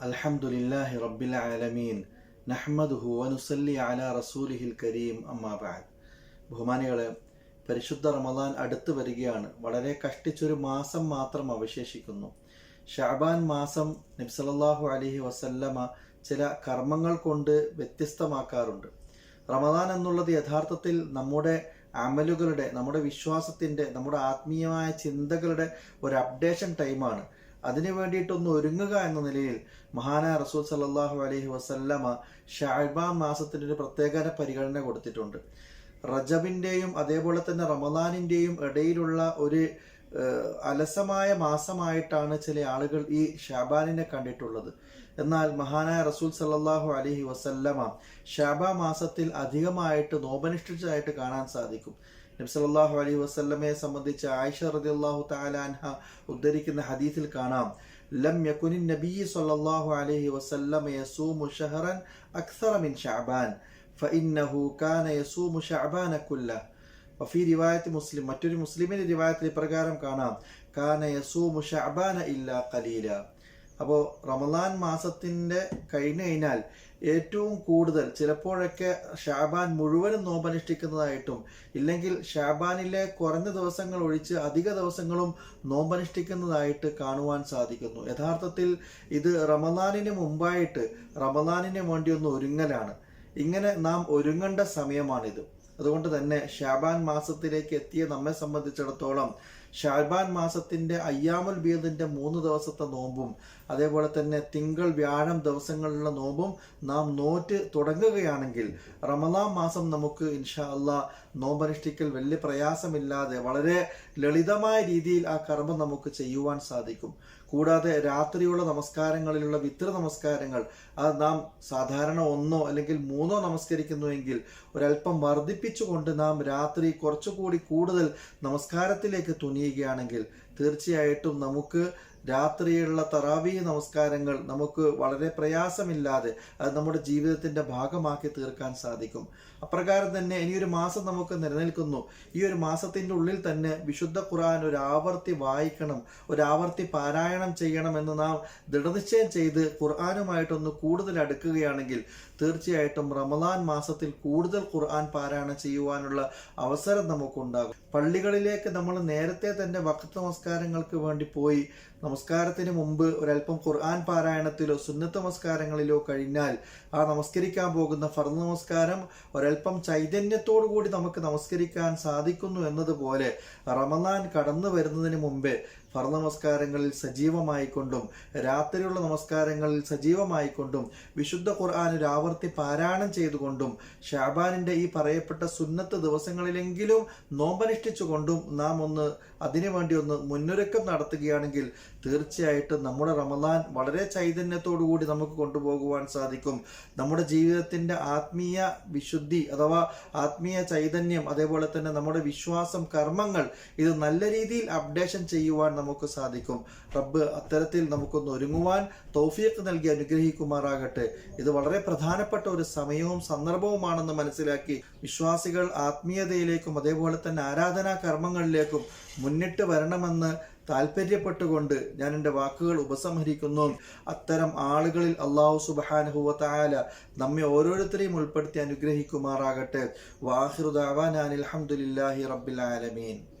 അൽഹംദുലില്ലാഹി റബ്ബിൽ ആലമീൻ. നഹ്മദുഹു വനുസല്ലി അല റസൂലിഹിൽ കരീം. അമ്മാബാദ് ബഹുമാനികളെ പരിശുദ്ധ റമദാൻ അടുത്തു വരികയാണ്. വളരെ കഷ്ടിച്ചൊരു മാസം മാത്രം അവശേഷിക്കുന്നു. ഷാബാൻ മാസം നബ്സലല്ലാഹു അലഹി വസല്ലമ ചില കർമ്മങ്ങൾ കൊണ്ട് വ്യത്യസ്തമാക്കാറുണ്ട്. റമദാൻ എന്നുള്ളത് യഥാർത്ഥത്തിൽ നമ്മുടെ അമലുകളുടെ നമ്മുടെ വിശ്വാസത്തിന്റെ നമ്മുടെ ആത്മീയമായ ചിന്തകളുടെ ഒരു അപ്ഡേഷൻ ടൈമാണ്. അതിനു വേണ്ടിയിട്ടൊന്ന് ഒരുങ്ങുക എന്ന നിലയിൽ മഹാനായ റസൂൽ സല്ലാഹു അലഹി വസല്ലമ ഷാഴ്ബാ മാസത്തിന് ഒരു പ്രത്യേക പരിഗണന കൊടുത്തിട്ടുണ്ട്. റജബിന്റെയും അതേപോലെ തന്നെ റമദാനിന്റെയും ഇടയിലുള്ള ഒരു അലസമായ മാസമായിട്ടാണ് ചില ആളുകൾ ഈ ഷാബാനിനെ കണ്ടിട്ടുള്ളത്. എന്നാൽ മഹാനായ റസൂൽ സല്ലാഹു അലഹി വസല്ലമ ഷാബ മാസത്തിൽ അധികമായിട്ട് നോപനിഷ്ഠിച്ചതായിട്ട് കാണാൻ സാധിക്കും. നബി സല്ലല്ലാഹു അലൈഹി വസല്ലമയെ സംബന്ധിച്ച് ആയിഷ റദിയല്ലാഹു തആല അൻഹ ഉദ്ധരിക്കുന്ന ഹദീസിൽ കാണാം. ലം യക്കുനിൻ നബി സല്ലല്ലാഹു അലൈഹി വസല്ലമ യസൂമു ഷഹറൻ അക്സറ മിൻ ഷഅബാൻ ഫഇന്നഹു കാന യസൂമു ഷഅബാന കുല്ല വഫി റിവായത്ത് മുസ്ലിം മറ്റൊരു മുസ്ലിമിന്റെ റിവായത്തിൽ ഇപ്രകാരം കാണാം. കാന യസൂമു ഷഅബാന ഇല്ലാ ഖലീല. അപ്പോൾ റമദാൻ മാസത്തിന്റെ കഴിഞ്ഞു കഴിഞ്ഞാൽ ഏറ്റവും കൂടുതൽ ചിലപ്പോഴൊക്കെ ഷാബാൻ മുഴുവനും നോമ്പനുഷ്ഠിക്കുന്നതായിട്ടും ഇല്ലെങ്കിൽ ഷാബാനിലെ കുറഞ്ഞ ദിവസങ്ങൾ ഒഴിച്ച് അധിക ദിവസങ്ങളും നോമ്പനുഷ്ഠിക്കുന്നതായിട്ട് കാണുവാൻ സാധിക്കുന്നു. യഥാർത്ഥത്തിൽ ഇത് റമദാനിന് മുമ്പായിട്ട് റമദാനിന് വേണ്ടി ഒന്ന് ഒരുങ്ങലാണ്. ഇങ്ങനെ നാം ഒരുങ്ങേണ്ട സമയമാണിത്. അതുകൊണ്ട് തന്നെ ഷാബാൻ മാസത്തിലേക്ക് എത്തിയ നമ്മെ സംബന്ധിച്ചിടത്തോളം ഷാബാൻ മാസത്തിന്റെ അയ്യാമുൽ ബീദിന്റെ മൂന്ന് ദിവസത്തെ നോമ്പും അതേപോലെ തന്നെ തിങ്കൾ വ്യാഴം ദിവസങ്ങളിലുള്ള നോമ്പും നാം നോറ്റ് തുടങ്ങുകയാണെങ്കിൽ റമദാൻ മാസം നമുക്ക് ഇൻഷാ അല്ല നോമ്പനുഷ്ഠിക്കൽ വലിയ പ്രയാസമില്ലാതെ വളരെ ലളിതമായ രീതിയിൽ ആ കർമ്മം നമുക്ക് ചെയ്യുവാൻ സാധിക്കും. കൂടാതെ രാത്രിയുള്ള നമസ്കാരങ്ങളിലുള്ള വിത്ര നമസ്കാരങ്ങൾ അത് നാം സാധാരണ ഒന്നോ അല്ലെങ്കിൽ മൂന്നോ നമസ്കരിക്കുന്നുവെങ്കിൽ ഒരല്പം വർദ്ധിപ്പിച്ചുകൊണ്ട് നാം രാത്രി കുറച്ചുകൂടി കൂടുതൽ നമസ്കാരത്തിലേക്ക് തുനിയുകയാണെങ്കിൽ തീർച്ചയായിട്ടും നമുക്ക് രാത്രിയുള്ള തറാവി നമസ്കാരങ്ങൾ നമുക്ക് വളരെ പ്രയാസമില്ലാതെ അത് നമ്മുടെ ജീവിതത്തിന്റെ ഭാഗമാക്കി തീർക്കാൻ സാധിക്കും. അപ്രകാരം തന്നെ ഇനിയൊരു മാസം നമുക്ക് നിലനിൽക്കുന്നു. ഈ ഒരു മാസത്തിന്റെ ഉള്ളിൽ തന്നെ വിശുദ്ധ ഖുർആൻ ഒരു ആവർത്തി വായിക്കണം ഒരു ആവർത്തി പാരായണം ചെയ്യണം എന്ന് നാം ദൃഢനിശ്ചയം ചെയ്ത് ഖുർആാനുമായിട്ടൊന്ന് കൂടുതൽ അടുക്കുകയാണെങ്കിൽ തീർച്ചയായിട്ടും റമദാൻ മാസത്തിൽ കൂടുതൽ ഖുർആൻ പാരായണം ചെയ്യുവാനുള്ള അവസരം നമുക്കുണ്ടാകും. പള്ളികളിലേക്ക് നമ്മൾ നേരത്തെ തന്നെ വക്ത നമസ്കാരങ്ങൾക്ക് വേണ്ടി പോയി. നമസ്കാരത്തിന് മുമ്പ് ഒരല്പം ഖുർആൻ പാരായണത്തിലോ സുന്നത്ത് നമസ്കാരങ്ങളിലോ കഴിഞ്ഞാൽ ആ നമസ്കരിക്കാൻ പോകുന്ന ഫർദ് നമസ്കാരം ഒരല്പം ചൈതന്യത്തോടു കൂടി നമുക്ക് നമസ്കരിക്കാൻ സാധിക്കുന്നു എന്നതുപോലെ റമദാൻ കടന്നു വരുന്നതിന് മുമ്പേ ഫർദ് നമസ്കാരങ്ങളിൽ സജീവമായിക്കൊണ്ടും രാത്രിയുള്ള നമസ്കാരങ്ങളിൽ സജീവമായിക്കൊണ്ടും വിശുദ്ധ ഖുർആാൻ ഒരു ആവർത്തി പാരായണം ചെയ്തുകൊണ്ടും ഷാബാനിന്റെ ഈ പറയപ്പെട്ട സുന്നത്ത് ദിവസങ്ങളിലെങ്കിലും നോമ്പനുഷ്ഠിച്ചുകൊണ്ടും നാം ഒന്ന് അതിനുവേണ്ടി ഒന്ന് മുന്നൊരുക്കം നടത്തുകയാണെങ്കിൽ തീർച്ചയായിട്ടും നമ്മുടെ റമദാൻ വളരെ ചൈതന്യത്തോടുകൂടി നമുക്ക് കൊണ്ടുപോകുവാൻ സാധിക്കും. നമ്മുടെ ജീവിതത്തിന്റെ ആത്മീയ വിശുദ്ധി അഥവാ ആത്മീയ ചൈതന്യം അതേപോലെ തന്നെ നമ്മുടെ വിശ്വാസം കർമ്മങ്ങൾ ഇത് നല്ല രീതിയിൽ അപ്ഡേഷൻ ചെയ്യുവാൻ നമുക്ക് സാധിക്കും. റബ്ബ് അത്തരത്തിൽ നമുക്കൊന്ന് ഒരുങ്ങുവാൻ തൗഫീഖ് നൽകി അനുഗ്രഹിക്കുമാറാകട്ടെ. ഇത് വളരെ പ്രധാനപ്പെട്ട ഒരു സമയവും സന്ദർഭവുമാണെന്ന് മനസ്സിലാക്കി വിശ്വാസികൾ ആത്മീയതയിലേക്കും അതേപോലെ തന്നെ ആരാധനാ കർമ്മങ്ങളിലേക്കും മുന്നിട്ട് വരണമെന്ന് താല്പര്യപ്പെട്ടുകൊണ്ട് ഞാൻ എന്റെ വാക്കുകൾ ഉപസംഹരിക്കുന്നു. അത്തരം ആളുകളിൽ അള്ളാഹു സുബാനുഹുവല നമ്മെ ഓരോരുത്തരെയും ഉൾപ്പെടുത്തി അനുഗ്രഹിക്കുമാറാകട്ടെ. വാഹിറുദാവാൻ അലഹമുല്ലാഹി റബ്ബിൽ ആലമീൻ.